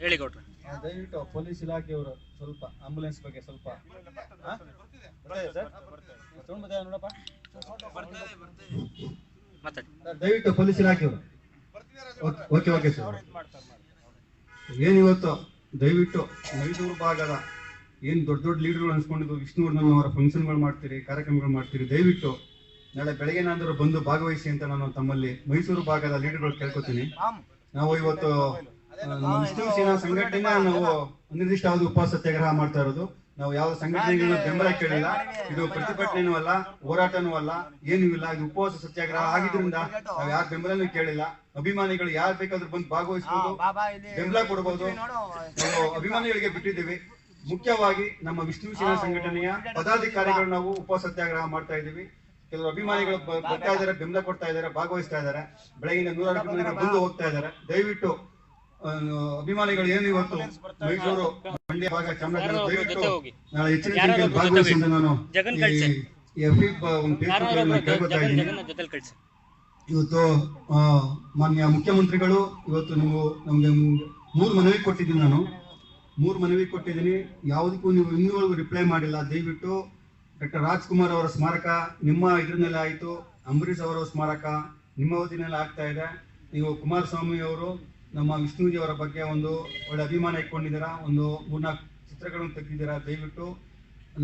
ಹೇಳಿ ಕೊಟ್ರೆ ದಯವಿಟ್ಟು ಪೊಲೀಸ್ ಇಲಾಖೆಯವರು ಸ್ವಲ್ಪ ಆಂಬುಲೆನ್ಸ್ ಬಗ್ಗೆ ಸ್ವಲ್ಪ ನೋಡಪ್ಪ? ದಯವಿಟ್ಟು ಪೊಲೀಸ್ ಇಲಾಖೆಯವರು. ಓಕೆ- ಓಕೆ ಓಕೆ ಸರ್ ಏನಿವತ್ತು ದಯವಿಟ್ಟು ಮೈಸೂರು ಭಾಗದ ಏನು ದೊಡ್ಡ ದೊಡ್ಡ ಲೀಡರ್ಗಳು ಅನ್ಸ್ಕೊಂಡಿದ್ದು ವಿಷ್ಣುವರ್ಧನ್ ಅವರ ಫಂಕ್ಷನ್ಗಳು ಮಾಡ್ತೀರಿ ಕಾರ್ಯಕ್ರಮಗಳು ಮಾಡ್ತೀರಿ ದಯವಿಟ್ಟು ನಾಳೆ ಬೆಳಗ್ಗೆನಾದರೂ ಬಂದು ಭಾಗವಹಿಸಿ ಅಂತ ನಾನು ತಮ್ಮಲ್ಲಿ ಮೈಸೂರು ಭಾಗದ ಲೀಡರ್ಗಳು ಕೇಳ್ಕೊತೀನಿ. ನಾವು ಇವತ್ತು ವಿಷ್ಣು ಸೇನಾ ಸಂಘಟನೆ ನಾವು ನಿರ್ದಿಷ್ಟವಾದ ಉಪವಾಸ ಸತ್ಯಾಗ್ರಹ ಮಾಡ್ತಾ ಇರೋದು. ನಾವು ಯಾವ ಸಂಘಟನೆಗಳನ್ನ ಬೆಂಬಲ ಕೇಳಿಲ್ಲ. ಇದು ಪ್ರತಿಭಟನೆನೂ ಅಲ್ಲ ಹೋರಾಟನೂ ಅಲ್ಲ ಏನೂ ಇಲ್ಲ. ಇದು ಉಪವಾಸ ಸತ್ಯಾಗ್ರಹ ಆಗಿದ್ರಿಂದ ನಾವು ಯಾರ ಬೆಂಬಲನೂ ಕೇಳಿಲ್ಲ. ಅಭಿಮಾನಿಗಳು ಯಾರು ಬೇಕಾದ್ರೂ ಬಂದು ಭಾಗವಹಿಸಬಹುದು ಬೆಂಬಲ ಕೊಡಬಹುದು ನಾವು ಅಭಿಮಾನಿಗಳಿಗೆ ಬಿಟ್ಟಿದ್ದೀವಿ. ಮುಖ್ಯವಾಗಿ ನಮ್ಮ ವಿಷ್ಣು ಸೇನಾ ಸಂಘಟನೆಯ ಪದಾಧಿಕಾರಿಗಳು ನಾವು ಉಪವಾಸ ಸತ್ಯಾಗ್ರಹ ಮಾಡ್ತಾ ಇದ್ದೀವಿ. ಕೆಲವು ಅಭಿಮಾನಿಗಳು ಬರ್ತಾ ಇದ್ದಾರೆ ಬೆಂಬಲ ಕೊಡ್ತಾ ಇದ್ದಾರೆ ಭಾಗವಹಿಸ್ತಾ ಇದ್ದಾರೆ. ಬೆಳಗಿನ ನೂರಾರು ಅಭಿಮಾನಿಗಳು ಬಂದು ಹೋಗ್ತಾ ಇದ್ದಾರೆ. ದಯವಿಟ್ಟು ಅಭಿಮಾನಿಗಳು ಏನು ಇವತ್ತು? ಮೈಸೂರು ಮಂಡ್ಯ ಭಾಗ ಚಾಮರಾಜನಗರ ದಯವಿಟ್ಟು ನಾಳೆ ಹೆಚ್ಚಿನ ಸಂಖ್ಯೆಯಲ್ಲಿ ಭಾಗವಹಿಸಿ ನಾನು ಈ. ಎಫ್ ಒಂದು ಫೇಸ್ಬುಕ್ ಕೇಳ್ಕೊತಾ ಇದ್ದೀನಿ. ಇವತ್ತು ಮಾನ್ಯ ಮುಖ್ಯಮಂತ್ರಿಗಳು ಇವತ್ತು ನೀವು ನಮ್ಗೆ ಮೂರು ಮನವಿ ಕೊಟ್ಟಿದ್ದೀನಿ ನಾನು. ಮೂರು ಮನವಿ ಕೊಟ್ಟಿದ್ದೀನಿ. ಯಾವುದಕ್ಕೂ ನೀವು ಇನ್ನೂವರೆಗೂ ರಿಪ್ಲೈ ಮಾಡಿಲ್ಲ. ದಯವಿಟ್ಟು ಡಾಕ್ಟರ್ ರಾಜ್ಕುಮಾರ್ ಅವರ ಸ್ಮಾರಕ ನಿಮ್ಮ ಇದರಲ್ಲೇ ಆಯಿತು, ಅಂಬರೀಷ್ ಅವರ ಸ್ಮಾರಕ ನಿಮ್ಮ ಅವಧಿನಲ್ಲಿ ಆಗ್ತಾ ಇದೆ. ನೀವು ಕುಮಾರಸ್ವಾಮಿ ಅವರು ನಮ್ಮ ವಿಷ್ಣುಜಿ ಅವರ ಬಗ್ಗೆ ಒಂದು ಒಳ್ಳೆ ಅಭಿಮಾನ ಇಟ್ಕೊಂಡಿದ್ದೀರಾ, ಒಂದು ಮೂರ್ನಾಲ್ಕು ಚಿತ್ರಗಳನ್ನು ತೆಗೆದಿದ್ದೀರಾ, ದಯವಿಟ್ಟು.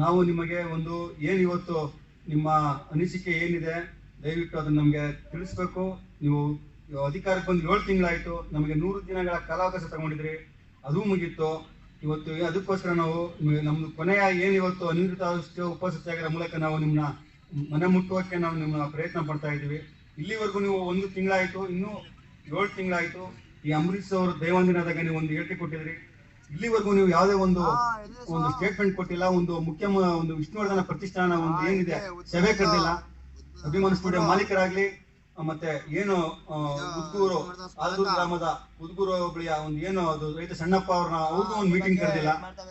ನಾವು ನಿಮಗೆ ಒಂದು ಏನು ಇವತ್ತು ನಿಮ್ಮ ಅನಿಸಿಕೆ ಏನಿದೆ, ದಯವಿಟ್ಟು ಅದನ್ನು ನಮಗೆ ತಿಳಿಸ್ಬೇಕು. ನೀವು ಅಧಿಕಾರಕ್ಕೆ ಬಂದು ಏಳು ತಿಂಗಳಾಯಿತು, ನಮಗೆ ನೂರು ದಿನಗಳ ಕಾಲಾವಕಾಶ ತಗೊಂಡಿದ್ರಿ, ಅದು ಮುಗೀತು. ಇವತ್ತು ಅದಕ್ಕೋಸ್ಕರ ನಾವು ನಮ್ದು ಕೊನೆಯ ಏನು ಇವತ್ತು ಆದಷ್ಟು ಉಪವಾಸ ಸತ್ಯಾಗ್ರಹ ಮೂಲಕ ನಾವು ನಿಮ್ಮನ್ನ ಮನೆ ಮುಟ್ಟುವಕ್ಕೆ ನಾವು ನಿಮ್ಮ ಪ್ರಯತ್ನ ಪಡ್ತಾ ಇದ್ದೀವಿ. ಇಲ್ಲಿವರೆಗೂ ನೀವು ಒಂದು ತಿಂಗಳಾಯಿತು ಇನ್ನೂ ಏಳು ತಿಂಗಳಾಯಿತು ಈ ಅಂಬರೀಷ್ ಅವರು ದೈವಂದಿನದಾಗ ನೀವು ಒಂದು ಹೇಳಿಕೆ ಕೊಟ್ಟಿದ್ರಿ. ಇಲ್ಲಿವರೆಗೂ ನೀವು ಯಾವುದೇ ಒಂದು ಒಂದು ಸ್ಟೇಟ್ಮೆಂಟ್ ಕೊಟ್ಟಿಲ್ಲ ಒಂದು ಮುಖ್ಯ ಒಂದು ವಿಷ್ಣುವರ್ಧನ ಪ್ರತಿಷ್ಠಾನ ಒಂದು ಏನಿದೆ ಸಭೆ ಕರೆದಿಲ್ಲ. ಅಭಿಮಾನ ಸ್ಟುಡಿಯೋ ಮಾಲೀಕರಾಗ್ಲಿ. ಮತ್ತೆ ಏನು ಉದ್ಗೂರು ಆಲೂರು ಗ್ರಾಮದ ಉದ್ಗೂರು ಹೋಬಳಿಯ ಒಂದು ಏನು ಅದು ರೈತ ಸಣ್ಣಪ್ಪ ಅವ್ರನ್ನ ಅವ್ರಿಗೂ ಒಂದು ಮೀಟಿಂಗ್ ಕರೆದಿಲ್ಲ.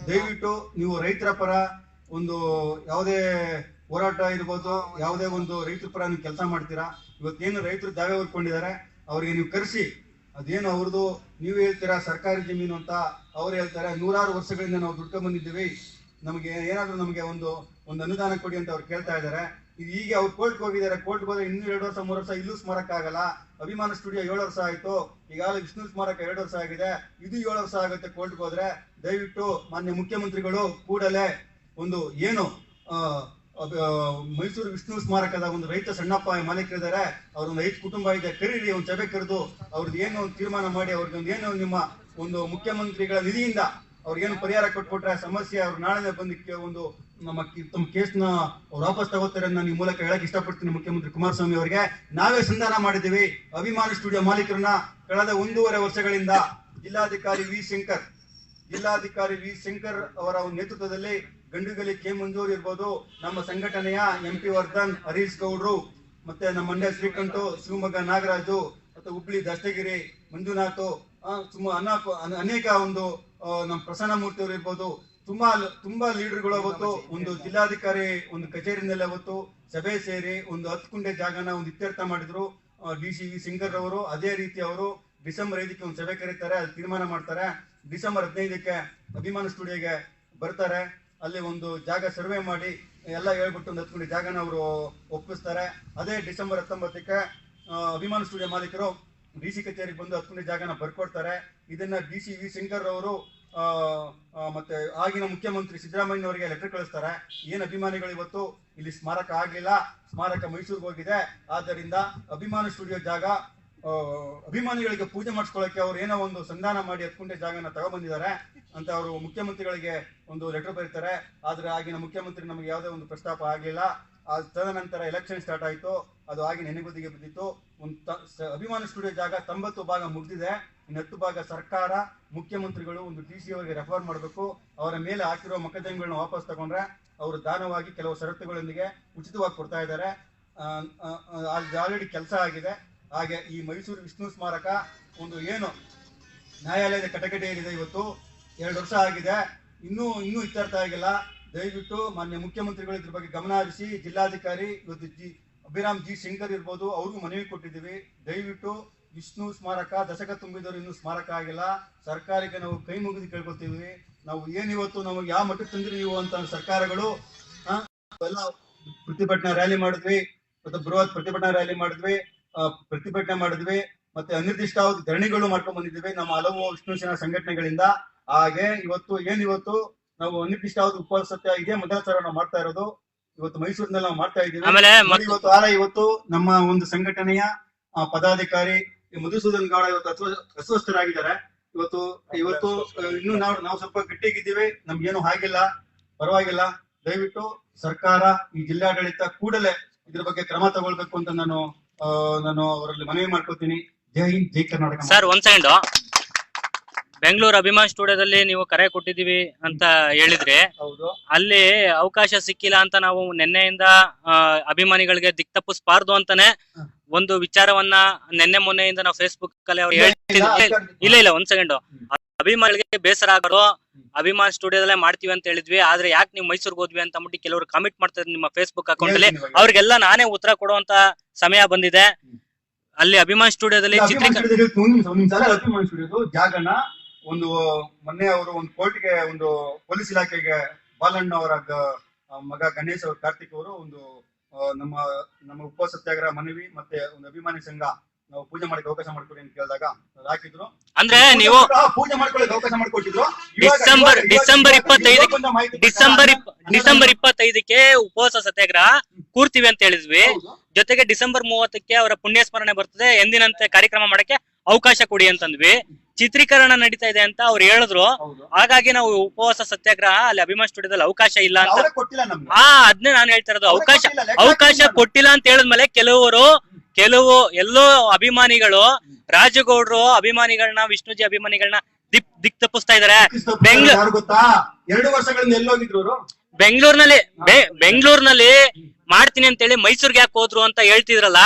ದಯವಿಟ್ಟು ನೀವು ರೈತರ ಪರ ಒಂದು ಯಾವುದೇ ಹೋರಾಟ ಇರ್ಬೋದು ಯಾವುದೇ ಒಂದು ರೈತರ ಪರ ನೀವು ಕೆಲಸ ಮಾಡ್ತೀರಾ. ಇವತ್ತೇನು ರೈತರು ದಾವೆ ಹೊರ್ಕೊಂಡಿದ್ದಾರೆ ಅವ್ರಿಗೆ ನೀವು ಕರೆಸಿ. ಅದೇನು ಅವ್ರದ್ದು ನೀವು ಹೇಳ್ತೀರಾ ಸರ್ಕಾರಿ ಜಮೀನು ಅಂತ ಅವ್ರು ಹೇಳ್ತಾರೆ. ನೂರಾರು ವರ್ಷಗಳಿಂದ ನಾವು ದುಡ್ಕೊಂಡ್ ಬಂದಿದ್ದೀವಿ. ನಮಗೆ ಏನಾದರೂ ನಮಗೆ ಒಂದು ಒಂದು ಅನುದಾನ ಕೊಡಿ ಅಂತ ಅವ್ರು ಕೇಳ್ತಾ ಇದ್ದಾರೆ. ಇದು ಈಗ ಅವ್ರು ಕೋರ್ಟ್ಗೆ ಹೋಗಿದ್ದಾರೆ. ಕೋರ್ಟ್ಗೆ ಹೋದ್ರೆ ಇನ್ನೂ ಎರಡು ವರ್ಷ, ಮೂರು ವರ್ಷ ಇಲ್ಲೂ ಸ್ಮಾರಕ ಆಗಲ್ಲ ಅಭಿಮಾನ ಸ್ಟುಡಿಯೋ ಏಳು ವರ್ಷ ಆಯ್ತು. ಈಗಾಗಲೇ ವಿಷ್ಣು ಸ್ಮಾರಕ ಎರಡು ವರ್ಷ ಆಗಿದೆ. ಇದು ಏಳು ವರ್ಷ ಆಗುತ್ತೆ ಕೋರ್ಟ್ಗೆ ಹೋದ್ರೆ. ದಯವಿಟ್ಟು ಮಾನ್ಯ ಮುಖ್ಯಮಂತ್ರಿಗಳು ಕೂಡಲೇ ಒಂದು ಏನು ಮೈಸೂರು ವಿಷ್ಣು ಸ್ಮಾರಕದ ಒಂದು ರೈತ ಸಣ್ಣಪ್ಪ ಮಾಲೀಕರಿದ್ದಾರೆ. ಅವ್ರ ಒಂದು ರೈತ ಕುಟುಂಬ ಇದೆ. ಕರೀರಿ, ಒಂದು ಸಭೆ ಕರೆದು ಅವ್ರದ್ದು ಏನೋ ಒಂದು ತೀರ್ಮಾನ ಮಾಡಿ ಅವ್ರಿಗೆ ಒಂದು ಏನು ನಿಮ್ಮ ಒಂದು ಮುಖ್ಯಮಂತ್ರಿಗಳ ನಿಧಿಯಿಂದ ಅವ್ರಿಗೇನು ಪರಿಹಾರ ಕೊಟ್ಬಿಟ್ರೆ, ಸಮಸ್ಯೆ ಅವ್ರು ನಾಳೆ ಬಂದು ಒಂದು ನಮ್ಮ ತಮ್ಮ ಕೇಸ್ನ ವಾಪಸ್ ತಗೋತಾರೆ ನಾನು ಈ ಮೂಲಕ ಹೇಳಕ್ ಇಷ್ಟಪಡ್ತೀನಿ ಮುಖ್ಯಮಂತ್ರಿ ಕುಮಾರಸ್ವಾಮಿ ಅವರಿಗೆ. ನಾವೇ ಸಂಧಾನ ಮಾಡಿದ್ದೀವಿ. ಅಭಿಮಾನ ಸ್ಟುಡಿಯೋ ಮಾಲೀಕರನ್ನ ಕಳೆದ ಒಂದೂವರೆ ವರ್ಷಗಳಿಂದ ಜಿಲ್ಲಾಧಿಕಾರಿ ವಿ ಶಂಕರ್ ಜಿಲ್ಲಾಧಿಕಾರಿ ವಿ ಶಂಕರ್ ಅವರ ನೇತೃತ್ವದಲ್ಲಿ ಗಂಡುಗಲಿ ಕೆ ಮಂಜೂರ್ ಇರ್ಬೋದು ನಮ್ಮ ಸಂಘಟನೆಯ ಎಂ ಪಿ ವರ್ಧನ್ ಹರೀಶ್ ಗೌಡ್ರು ಮತ್ತೆ ನಮ್ಮ ಮಂಡ್ಯ ಶ್ರೀಕಂಠ ಶಿವಮೊಗ್ಗ ನಾಗರಾಜು ಮತ್ತೆ ಹುಬ್ಳಿ ದಷ್ಟಗಿರಿ ಮಂಜುನಾಥ್ ಆ, ಸುಮ ಅನ- ಅನ- ಅನೇಕ ಒಂದು ನಮ್ಮ ಪ್ರಸನ್ನ ಮೂರ್ತಿ ಅವರು ಇರ್ಬೋದು ತುಂಬಾ ತುಂಬಾ ಲೀಡರ್ಗಳು ಅವತ್ತು, ಒಂದು ಜಿಲ್ಲಾಧಿಕಾರಿ ಒಂದು ಕಚೇರಿನಲ್ಲಿ ಅವತ್ತು ಸಭೆ ಸೇರಿ ಒಂದು ಹತ್ತು ಕುಂಟೆ ಜಾಗನ ಒಂದು ಇತ್ಯರ್ಥ ಮಾಡಿದ್ರು. ಡಿ ಸಿ ವಿ ಸಿಂಗರ್ ಅವರು, ಅದೇ ರೀತಿ ಅವರು ಡಿಸೆಂಬರ್ ಐದಕ್ಕೆ ಒಂದು ಸಭೆ ಕರೀತಾರೆ, ಅಲ್ಲಿ ತೀರ್ಮಾನ ಮಾಡ್ತಾರೆ. ಡಿಸೆಂಬರ್ ಹದಿನೈದಕ್ಕೆ ಅಭಿಮಾನ ಸ್ಟುಡಿಯೋಗೆ ಬರ್ತಾರೆ. ಅಲ್ಲಿ ಒಂದು ಜಾಗ ಸರ್ವೆ ಮಾಡಿ, ಎಲ್ಲ ಹೇಳ್ಬಿಟ್ಟು ಒಂದು ಹತ್ತು ಜಾಗನ ಅವರು ಒಪ್ಪಿಸ್ತಾರೆ. ಅದೇ ಡಿಸೆಂಬರ್ ಹತ್ತೊಂಬತ್ತಕ್ಕೆ ಅಭಿಮಾನ ಸ್ಟುಡಿಯೋ ಮಾಲೀಕರು ಡಿ ಸಿ ಕಚೇರಿಗೆ ಬಂದು ಹತ್ತು ಜಾಗನ ಬರ್ಕೊಡ್ತಾರೆ. ಇದನ್ನ ಡಿ ಸಿ ವಿ ಸಿಂಗರ್ ಅವರು ಮತ್ತೆ ಆಗಿನ ಮುಖ್ಯಮಂತ್ರಿ ಸಿದ್ದರಾಮಯ್ಯ ಅವರಿಗೆ ಲೆಟರ್ ಕಳಿಸ್ತಾರೆ. ಏನ್ ಅಭಿಮಾನಿಗಳು ಇವತ್ತು? ಇಲ್ಲಿ ಸ್ಮಾರಕ ಆಗ್ಲಿಲ್ಲ. ಸ್ಮಾರಕ ಮೈಸೂರಿಗೆ ಹೋಗಿದೆ. ಆದ್ದರಿಂದ ಅಭಿಮಾನ ಸ್ಟುಡಿಯೋ ಜಾಗ ಅಭಿಮಾನಿಗಳಿಗೆ ಪೂಜೆ ಮಾಡಿಸ್ಕೊಳ್ಳೋಕೆ ಅವ್ರು ಏನೋ ಒಂದು ಸಂಧಾನ ಮಾಡಿ ಹತ್ಕೊಂಡೆ ಜಾಗನ ತಗೊಬಂದಿದ್ದಾರೆ ಅಂತ ಅವರು ಮುಖ್ಯಮಂತ್ರಿಗಳಿಗೆ ಒಂದು ಲೆಟರ್ ಬರೀತಾರೆ. ಆದ್ರೆ ಆಗಿನ ಮುಖ್ಯಮಂತ್ರಿ ನಮಗೆ ಯಾವುದೇ ಒಂದು ಪ್ರಸ್ತಾಪ ಆಗಲಿಲ್ಲ. ಆ ತದನಂತರ ಎಲೆಕ್ಷನ್ ಸ್ಟಾರ್ಟ್ ಆಯಿತು. ಅದು ಆಗಿ ನೆನೆಗುದಿಗೆ ಬಿದ್ದಿತ್ತು ಒಂದು ಅಭಿಮಾನ ಸ್ಟುಡಿಯೋ ಜಾಗ ತೊಂಬತ್ತು ಭಾಗ ಮುಗ್ದಿದೆ. ಹತ್ತು ಭಾಗ ಸರ್ಕಾರ, ಮುಖ್ಯಮಂತ್ರಿಗಳು ಒಂದು ಡಿ ಸಿ ಅವರಿಗೆ ರೆಫರ್ ಮಾಡಬೇಕು. ಅವರ ಮೇಲೆ ಹಾಕಿರೋ ಮೊಕದ್ದಮೆಗಳನ್ನ ವಾಪಸ್ ತಗೊಂಡ್ರೆ ಅವರು ದಾನವಾಗಿ ಕೆಲವು ಷರತ್ತುಗಳೊಂದಿಗೆ ಉಚಿತವಾಗಿ ಕೊಡ್ತಾ ಇದ್ದಾರೆ. ಆಲ್ರೆಡಿ ಕೆಲಸ ಆಗಿದೆ. ಹಾಗೆ ಈ ಮೈಸೂರು ವಿಷ್ಣು ಸ್ಮಾರಕ ಒಂದು ಏನು ನ್ಯಾಯಾಲಯದ ಕಟಕಟೆಯಲ್ಲಿದೆ ಇವತ್ತು. ಎರಡು ವರ್ಷ ಆಗಿದೆ. ಇನ್ನೂ ಇನ್ನೂ ಇತ್ಯರ್ಥ ಆಗಿಲ್ಲ. ದಯವಿಟ್ಟು ಮಾನ್ಯ ಮುಖ್ಯಮಂತ್ರಿಗಳು ಇದ್ರ ಬಗ್ಗೆ ಗಮನ ಹರಿಸಿ. ಜಿಲ್ಲಾಧಿಕಾರಿ ಇವತ್ತು ಜಿ, ಅಭಿರಾಮ್ ಜಿ ಶಂಕರ್ ಇರ್ಬೋದು. ಅವ್ರಿಗೂ ಮನವಿ ಕೊಟ್ಟಿದ್ದೀವಿ. ದಯವಿಟ್ಟು ವಿಷ್ಣು ಸ್ಮಾರಕ ದಶಕ ತುಂಬಿದವರು ಇನ್ನೂ ಸ್ಮಾರಕ ಆಗಿಲ್ಲ. ಸರ್ಕಾರಕ್ಕೆ ನಾವು ಕೈ ಮುಗಿದು ಕೇಳ್ಕೊತೀವಿ ನಾವು ಏನಿವತ್ತು ನಮಗೆ ಯಾವ ಮಟ್ಟಕ್ಕೆ ತಂದಿರಿ ನೀವು ಅಂತ ಸರ್ಕಾರಗಳು ಎಲ್ಲ ಪ್ರತಿಭಟನಾ ರ್ಯಾಲಿ ಮಾಡಿದ್ವಿ. ಮತ್ತೆ ಬೃಹತ್ ಪ್ರತಿಭಟನಾ ರ್ಯಾಲಿ ಮಾಡಿದ್ವಿ. ಪ್ರತಿಭಟನೆ ಮಾಡಿದ್ವಿ. ಮತ್ತೆ ಅನಿರ್ದಿಷ್ಟಾವಧಿ ಧರಣಿಗಳು ಮಾಡ್ಕೊಂಡ್ ಬಂದಿದ್ದೀವಿ ನಮ್ಮ ಹಲವು ವಿಷ್ಣು ಸೇನಾ ಸಂಘಟನೆಗಳಿಂದ. ಹಾಗೆ ಇವತ್ತು ಏನಿವತ್ತು ಇವತ್ತು? ನಾವು ಅನಿರ್ದಿಷ್ಟಾವಧಿ ಉಪವಾಸ ಸತ್ಯ ಇದೇ ಮೊದಲ ಸಲ ನಾವು ಮಾಡ್ತಾ ಇರೋದು. ಇವತ್ತು ಮೈಸೂರಿನಲ್ಲಿ ನಾವು ಮಾಡ್ತಾ ಇದ್ದೀವಿ. ಇವತ್ತು ಆರ ಇವತ್ತು ನಮ್ಮ ಒಂದು ಸಂಘಟನೆಯ ಪದಾಧಿಕಾರಿ ಮಧುಸೂದನ್ ಗೌಡ ಇವತ್ತು ಅಸ್ವ- ಅಸ್ವಸ್ಥರಾಗಿದ್ದಾರೆ. ಇವತ್ತು ಇವತ್ತು ಇನ್ನು ನಾವು ನಾವು ಸ್ವಲ್ಪ ಗಟ್ಟಿಗಿದ್ದೀವಿ ನಮ್ಗೇನು ಆಗಿಲ್ಲ ಪರವಾಗಿಲ್ಲ. ದಯವಿಟ್ಟು ಸರ್ಕಾರ ಈ ಜಿಲ್ಲಾಡಳಿತ ಕೂಡಲೇ ಇದ್ರ ಬಗ್ಗೆ ಕ್ರಮ ತಗೊಳ್ಬೇಕು ಅಂತ ನಾನು ನಾನು ಅವರಲ್ಲಿ ಮನವಿ ಮಾಡ್ಕೋತೀನಿ. ಜೈ ಹಿಂದ್ ಜೈ ಕರ್ನಾಟಕ ಸರ್ ಒಂದ್ ಸೆಕೆಂಡ್. ಬೆಂಗಳೂರು ಅಭಿಮಾನ್ ಸ್ಟುಡಿಯೋದಲ್ಲಿ ನೀವು ಕರೆ ಕೊಟ್ಟಿದೀವಿ ಅಂತ ಹೇಳಿದ್ರೆ ಹೌದು. ಅಲ್ಲಿ ಅವಕಾಶ ಸಿಕ್ಕಿಲ್ಲ ಅಂತ ನಾವು ನಿನ್ನೆಯಿಂದ ಅಭಿಮಾನಿಗಳಿಗೆ ದಿಕ್ ತಪ್ಪಿಸ್ಬಾರ್ದು ಅಂತಾನೆ. ಒಂದು ವಿಚಾರವನ್ನ ನಿನ್ನೆ ಮೊನ್ನೆಯಿಂದ ನಾವು ಫೇಸ್ಬುಕ್ ಅಲ್ಲಿ ಅವ್ರು ಇಲ್ಲ, ಇಲ್ಲ, ಒಂದ್ ಸೆಕೆಂಡ್ ಅಭಿಮಾನಿಗಳಿಗೆ ಬೇಸರ ಆಗೋದು ಅಭಿಮಾನ್ ಸ್ಟುಡಿಯೋದಲ್ಲೇ ಮಾಡ್ತೀವಿ ಅಂತ ಹೇಳಿದ್ವಿ. ಆದ್ರೆ ಯಾಕೆ ನೀವು ಮೈಸೂರ್ಗೆ ಹೋದ್ವಿ ಅಂತ ಅಂದ್ಬಿಟ್ಟು ಕೆಲವರು ಕಾಮೆಂಟ್ ಮಾಡ್ತಾರೆ ನಿಮ್ಮ ಫೇಸ್ಬುಕ್ ಅಕೌಂಟ್ ಅಲ್ಲಿ. ಅವ್ರಿಗೆಲ್ಲ ನಾನೇ ಉತ್ತರ ಕೊಡುವಂತ ಸಮಯ ಬಂದಿದೆ. ಅಲ್ಲಿ ಅಭಿಮಾನ್ ಸ್ಟುಡಿಯೋದಲ್ಲಿ ಜಾಗನ ಒಂದು ಮೊನ್ನೆ ಅವರು ಒಂದು ಕೋರ್ಟ್ಗೆ ಒಂದು ಪೊಲೀಸ್ ಇಲಾಖೆಗೆ ಬಾಲಣ್ಣ ಅವರ ಮಗ ಗಣೇಶ್ ಅವರು ಕಾರ್ತಿಕ್ ಅವರು ಒಂದು ನಮ್ಮ ನಮ್ಮ ಉಪ ಸತ್ಯಾಗ್ರಹ ಮನವಿ ಮತ್ತೆ ಒಂದು ಅಭಿಮಾನಿ ಸಂಘ ನಾವು ಪೂಜೆ ಮಾಡಕ್ಕೆ ಅವಕಾಶ ಮಾಡ್ಕೊಡಿ ಅಂತ ಕೇಳಿದಾಗ ಹಾಕಿದ್ರು. ಅಂದ್ರೆ ನೀವು ಪೂಜೆ ಮಾಡ್ಕೊಳ್ಳಿ ಅವಕಾಶ ಮಾಡ್ಕೊಟ್ಟಿದ್ರು. ಡಿಸೆಂಬರ್- ಡಿಸೆಂಬರ್ ಇಪ್ಪತ್ತೈದಕ್ಕೆ- ಡಿಸೆಂಬರ್ ಡಿಸೆಂಬರ್ ಇಪ್ಪತ್ತೈದಕ್ಕೆ ಉಪವಾಸ ಸತ್ಯಾಗ್ರಹ ಕೂರ್ತೀವಿ ಅಂತ ಹೇಳಿದ್ವಿ. ಜೊತೆಗೆ ಡಿಸೆಂಬರ್ ಮೂವತ್ತಕ್ಕೆ ಅವರ ಪುಣ್ಯ ಸ್ಮರಣೆ ಬರ್ತದೆ. ಎಂದಿನಂತೆ ಕಾರ್ಯಕ್ರಮ ಮಾಡಕ್ಕೆ ಅವಕಾಶ ಕೊಡಿ ಅಂತಂದ್ವಿ. ಚಿತ್ರೀಕರಣ ನಡೀತಾ ಇದೆ ಅಂತ ಅವ್ರು ಹೇಳಿದ್ರು. ಹಾಗಾಗಿ ನಾವು ಉಪವಾಸ ಸತ್ಯಾಗ್ರಹ ಅಲ್ಲಿ ಅಭಿಮಾನ ಸ್ಟುಡಿಯೋದಲ್ಲಿ ಅವಕಾಶ ಇಲ್ಲ ಅಂತ. ಹಾ ಕೊಟ್ಟಿಲ್ಲ ನಮ್ಗೆ. ಆ ಅದ್ನೇ ನಾನು ಹೇಳ್ತಾ ಇರೋದು. ಅವಕಾಶ ಅವಕಾಶ ಕೊಟ್ಟಿಲ್ಲ ಅಂತ ಹೇಳಿದ್ಮೇಲೆ ಕೆಲವರು ಕೆಲವು ಎಲ್ಲೋ ಅಭಿಮಾನಿಗಳು ರಾಜಗೌಡ್ರು ಅಭಿಮಾನಿಗಳನ್ನ ವಿಷ್ಣುಜಿ ಅಭಿಮಾನಿಗಳನ್ನ ದಿಕ್ ದಿಕ್ ತಪ್ಪಿಸ್ತಾ ಇದಾರೆ. ಕ್ರಿಸ್ತೋಫರ್ ಬೆಂಗ್ಳೂರ್ನಲ್ಲಿ ಎರಡು ವರ್ಷಗಳಿಂದ ಎಲ್ಲೋಗಿದ್ರು ಬೆಂಗಳೂರಿನಲ್ಲಿ ಬೆಂಗಳೂರಿನಲ್ಲಿ ಮಾಡ್ತೀನಿ ಅಂತ ಹೇಳಿ ಮೈಸೂರ್ಗೆ ಯಾಕೆ ಹೋದ್ರು ಅಂತ ಹೇಳ್ತಿದ್ರಲ್ಲ?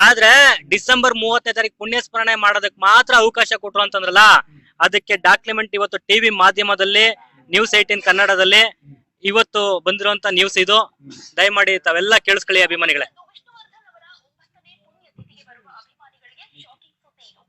ಆದ್ರೆ ಡಿಸೆಂಬರ್ ಮೂವತ್ತನೇ ತಾರೀಕು ಪುಣ್ಯ ಸ್ಮರಣೆ ಮಾಡೋದಕ್ಕೆ ಮಾತ್ರ ಅವಕಾಶ ಕೊಟ್ರು ಅಂತಂದ್ರಲ್ಲ, ಅದಕ್ಕೆ ಡಾಕ್ಯುಮೆಂಟ್ ಇವತ್ತು ಟಿವಿ ಮಾಧ್ಯಮದಲ್ಲಿ ನ್ಯೂಸ್ ಏಟೀನ್ ಕನ್ನಡದಲ್ಲಿ, ಇವತ್ತು ಬಂದಿರುವಂತ ನ್ಯೂಸ್ ಇದು. ದಯಮಾಡಿ ತಾವೆಲ್ಲ ಕೇಳಿಸ್ಕೊಳ್ಳಿ ಅಭಿಮಾನಿಗಳೇ ವಿಷ್ಣುವರ್ಧನ್ ಅವರ ಒಂಬತ್ತನೇ ಪುಣ್ಯತಿಥಿಗೆ ಬರುವ ಅಭಿಮಾನಿಗಳಿಗೆ ಶಾಕಿಂಗ್ ಸುದ್ದಿ ಇದು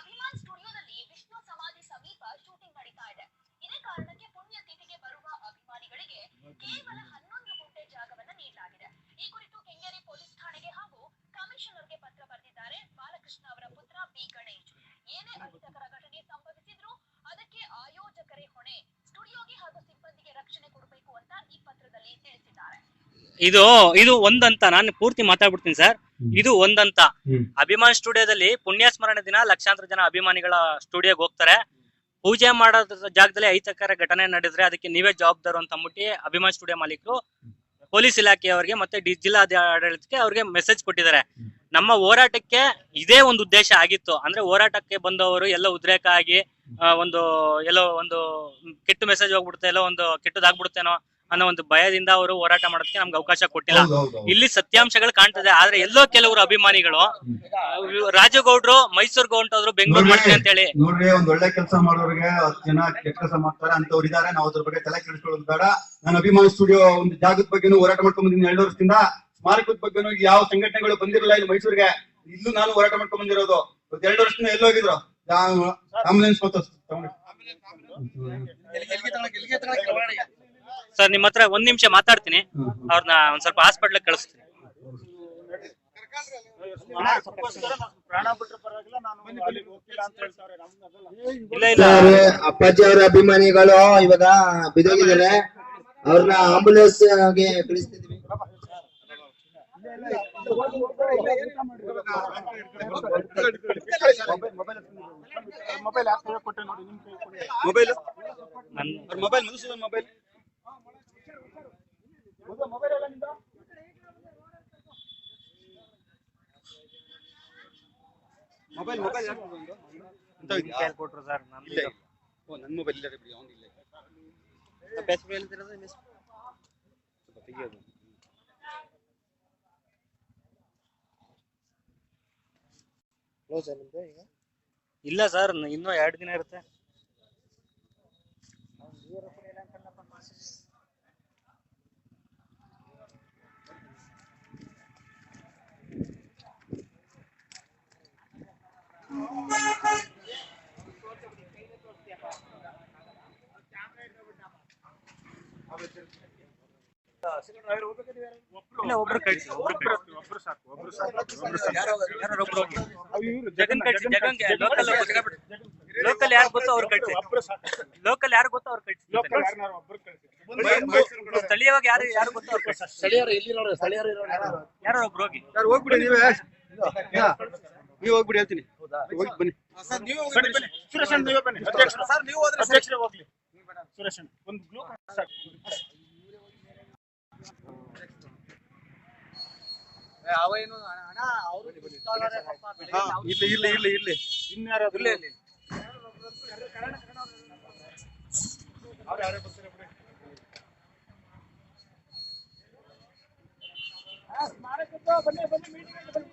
ಅಭಿಮಾನ್ ಸ್ಟುಡಿಯೋದಲ್ಲಿ ವಿಷ್ಣು ಸಮಾಧಿ ಸಮೀಪ ಶೂಟಿಂಗ್ ನಡೀತಾ ಇದೆ ಇದೇ ಕಾರಣಕ್ಕೆ ಪುಣ್ಯತಿಥಿಗೆ ಬರುವ ಅಭಿಮಾನಿಗಳಿಗೆ ಕೇವಲ ಹನ್ನೊಂದು ಗುಂಟೆ ಜಾಗವನ್ನ ನೀಡಲಾಗಿದೆ ಈ ಕುರಿತು ಕೆಂಗೇರಿ ಪೊಲೀಸ್ ಠಾಣೆಗೆ ಹಾಗೂ ಕಮಿಷನರ್ಗೆ ಪತ್ರ ಬರೆದಿದ್ದಾರೆ ಬಾಲಕೃಷ್ಣ ಅವರ ಪುತ್ರ ಬಿ ಗಣೇಶ್ ಏನೇ ಅಹಿತಕರ ಘಟನೆ ಸಂಭವಿಸಿದ್ರೂ ಅದಕ್ಕೆ ಆಯೋಜಕರೇ ಹೊಣೆ ಸ್ಟುಡಿಯೋಗೆ ಹಾಗೂ ಸಿಬ್ಬಂದಿಗೆ ರಕ್ಷಣೆ ಕೊಡಬೇಕು ಅಂತ ಈ ಪತ್ರದಲ್ಲಿ ತಿಳಿಸಿದ್ದಾರೆ ಇದು ಇದು ಒಂದಂತ ನಾನು ಪೂರ್ತಿ ಮಾತಾಡ್ಬಿಡ್ತೀನಿ ಸರ್. ಇದು ಒಂದಂತ. ಅಭಿಮಾನ್ ಸ್ಟುಡಿಯೋದಲ್ಲಿ ಪುಣ್ಯ ಸ್ಮರಣೆ ದಿನ ಲಕ್ಷಾಂತರ ಜನ ಅಭಿಮಾನಿಗಳ ಸ್ಟುಡಿಯೋಗೆ ಹೋಗ್ತಾರೆ. ಪೂಜೆ ಮಾಡೋ ಜಾಗದಲ್ಲಿ ಐತಕರ ಘಟನೆ ನಡೆದ್ರೆ ಅದಕ್ಕೆ ನೀವೇ ಜವಾಬ್ದಾರು ಅಂತ ಅಂದ್ಬಿಟ್ಟು ಅಭಿಮಾನ್ ಸ್ಟುಡಿಯೋ ಮಾಲೀಕರು ಪೊಲೀಸ್ ಇಲಾಖೆಯವರಿಗೆ ಮತ್ತೆ ಜಿಲ್ಲಾ ಆಡಳಿತಕ್ಕೆ ಅವ್ರಿಗೆ ಮೆಸೇಜ್ ಕೊಟ್ಟಿದ್ದಾರೆ. ನಮ್ಮ ಹೋರಾಟಕ್ಕೆ ಇದೇ ಒಂದು ಉದ್ದೇಶ ಆಗಿತ್ತು. ಅಂದ್ರೆ ಹೋರಾಟಕ್ಕೆ ಬಂದವರು ಎಲ್ಲ ಉದ್ರೇಕ ಆಗಿ ಒಂದು ಎಲ್ಲೋ ಒಂದು ಕೆಟ್ಟ ಮೆಸೇಜ್ ಹೋಗ್ಬಿಡುತ್ತೆ ಎಲ್ಲೋ ಒಂದು ಕೆಟ್ಟದಾಗ್ಬಿಡುತ್ತೇನೋ ಅನ್ನೋ ಒಂದು ಭಯದಿಂದ ಅವರು ಹೋರಾಟ ಮಾಡೋದಕ್ಕೆ ನಮ್ಗೆ ಅವಕಾಶ ಕೊಟ್ಟಿಲ್ಲ. ಇಲ್ಲಿ ಸತ್ಯಾಂಶಗಳು ಕಾಣ್ತದೆ ಆದ್ರೆ ಎಲ್ಲೋ ಕೆಲವರು ಅಭಿಮಾನಿಗಳು. ರಾಜಗೌಡ್ರು ಮೈಸೂರ್ ಹೊಂಟೋದ್ರು ಬೆಂಗಳೂರು ಮಾಡ್ತೀನಿ ಅಂತ ಹೇಳಿ ನೋಡ್ರಿ ಒಂದ್ ಒಳ್ಳೆ ಕೆಲಸ ಮಾಡೋರಿಗೆ ಹತ್ತು ಜನ ಕೆಟ್ಟ ಕೆಲಸ ಮಾಡ್ತಾರೆ ಅಂತವ್ರು ಇದಾರೆ ನಾವು ಅದ್ರ ಬಗ್ಗೆ ತಲೆ ಕೆಡಿಸ್ಕೊಳ್ಳೋದು ಬೇಡ. ನಾನು ಅಭಿಮಾನ ಸ್ಟುಡಿಯೋ ಒಂದು ಜಾಗದ ಬಗ್ಗೆನೂ ಹೋರಾಟ ಮಾಡ್ಕೊಂಡ್ ಬಂದಿದ್ದೀನಿ ಎರಡು ವರ್ಷದಿಂದ. ಸ್ಮಾರಕದ ಬಗ್ಗೆನೂ ಯಾವ ಸಂಘಟನೆಗಳು ಬಂದಿರಲಿಲ್ಲ ಇಲ್ಲಿ ಮೈಸೂರಿಗೆ. ಇಲ್ಲೂ ನಾನು ಹೋರಾಟ ಮಾಡ್ಕೊಂಡ್ ಬಂದಿರೋದು. ಒಂದ್ ಎರಡು ವರ್ಷದಿಂದ ಎಲ್ಲೋ ಹೋಗಿದ್ರು. ಆಂಬುಲೆನ್ಸ್ ತಗೊಂಡು. ಸರ್ ನಿಮ್ಮ ಹತ್ರ ಒಂದ್ ನಿಮಿಷ ಮಾತಾಡ್ತೀನಿ. ಅವ್ರನ್ನ ಒಂದ್ ಸ್ವಲ್ಪ ಹಾಸ್ಪಿಟ್ಲ್ ಕಳಿಸ್ತೀನಿ. ಪ್ರಾಣ ಬಿಟ್ರೆ ಪರವಾಗಿಲ್ಲ ನಾನು ಅಲ್ಲಿಗೆ ಅಂತ ಹೇಳ್ತಾರೆ ಇಲ್ಲ. ಇಲ್ಲ ಅಪ್ಪಾಜಿ ಅವರ ಅಭಿಮಾನಿಗಳು ಇವಾಗ ಬಿದ್ದೋಗಿದ್ದಾರೆ ಅವ್ರನ್ನ ಆಂಬುಲೆನ್ಸ್ಗೆ ಕಳಿಸ್ತಿದ್ವಿ. ಮೊಬೈಲ್ ಯಾಕೆ ಕೊಟ್ಟೆ ನೋಡಿ ನಿಮ್ ಕೈ mobile mobile mobile mobile mobile ಕೊಟ್ರು ಸರ್? ಇಲ್ಲ ಓ ನನ್ನ ಮೊಬೈಲ್ ಇಲ್ಲ ಬಿಡಿ ಅವ್ನು ಇಲ್ಲ ಸರ್? ಹೆಸ್ರು? ಸ್ವಲ್ಪ ತೆಗಿಯೋದು. ಇಲ್ಲ ಸರ್ ಇನ್ನೂ ಎರಡು ದಿನ ಇರುತ್ತೆ ಇಲ್ಲ ಒಬ್ರು ಕಳ್ಸಿ ಒಬ್ರು ಒಬ್ರು ಒಬ್ರು ಸಾಕು ಒಬ್ರು ಸಾಕು ಒಬ್ರು ಸಾಕು ಯಾರು ಒಬ್ರು ಹೋಗಿ ಅವ್ ಇವ್ರು ಜಗನ್ ಕಳ್ಸಿ ಜಗನ್ ಲೋಕಲ್ ಯಾರು? ಗೊತ್ತೋ ಅವ್ರು ಸಾಕು. ಲೋಕಲ್ ಯಾರು ಗೊತ್ತೋ ಅವ್ರು ಕಳ್ಸಿ. ಸ್ಥಳೀಯವಾಗಿ ಯಾರು ಯಾರು ಗೊತ್ತೋ ಅವ್ರು ಕಳ್ಸಿ. ಸ್ಥಳೀಯರು ಎಲ್ಲಿರೋರು ಸ್ಥಳೀಯರು ಯಾರೋ ಒಬ್ರು ಹೋಗಿ. ಯಾರು ಹೋಗ್ಬಿಡಿ ನೀವೇ. ನೀವು ಹೋಗ್ಬಿಡಿ ಹೇಳ್ತೀನಿ. ಹೋಗಿ ಬನ್ನಿ. ಬನ್ನಿ ಬನ್ನಿ. ಸುರೇಶ್ ನೀವೇ ಬನ್ನಿ. ಅಧ್ಯಕ್ಷರು ಸರ್ ನೀವು ಅಧ್ಯಕ್ಷರೇ ಹೋಗ್ಲಿ. ಸುರೇಶ್ ಒಂದು ಗ್ಲೂ ಸಾಕು. ಇರ್ಲಿ ಇರ್ಲಿ ಇರ್ಲಿ ಇರ್ಲಿ ನಮ್ದು ಅದನ್ನೇ ಮುಂದುವರಿಸಿ. ಎಲ್ಲ ಬನ್ನಿ. ಅಣ್ಣ.